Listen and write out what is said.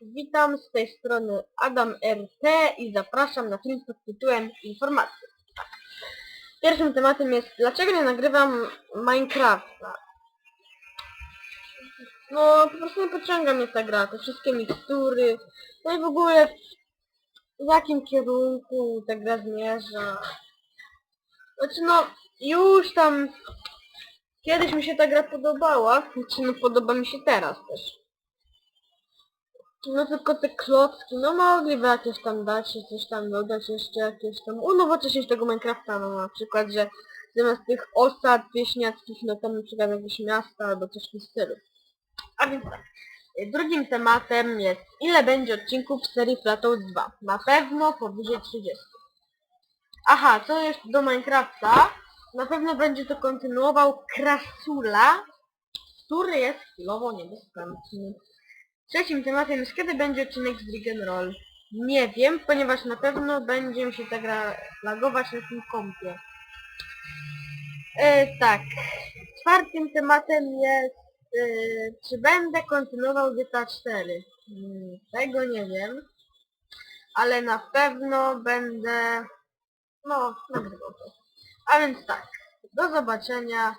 Witam z tej strony Adam RT i zapraszam na film pod tytułem Informacje. Pierwszym tematem jest dlaczego nie nagrywam Minecrafta. No po prostu nie pociąga mnie ta gra, te wszystkie mikstury, no i w ogóle w jakim kierunku ta gra zmierza. Znaczy no już tam kiedyś mi się ta gra podobała, znaczy no podoba mi się teraz też. No tylko te klocki, no mogliby jakieś tam dać, się coś tam dodać, jeszcze jakieś tam unowocześnić tego Minecrafta, no na przykład, że zamiast tych osad wieśniackich, no tam na przykład jakieś miasta albo coś w tym stylu. A więc tak, drugim tematem jest ile będzie odcinków w serii Flatout 2. Na pewno powyżej 30. Aha, co jest do Minecrafta? Na pewno będzie to kontynuował Krasula, który jest chwilowo niedostępny. Trzecim tematem jest kiedy będzie odcinek z Drigen Roll. Nie wiem, ponieważ na pewno będzie mi się ta gra lagować na tym kompie. E, tak. Czwartym tematem jest e, czy będę kontynuował GTA 4. Hmm, tego nie wiem. Ale na pewno będę no, nagrywał to. A więc tak. Do zobaczenia.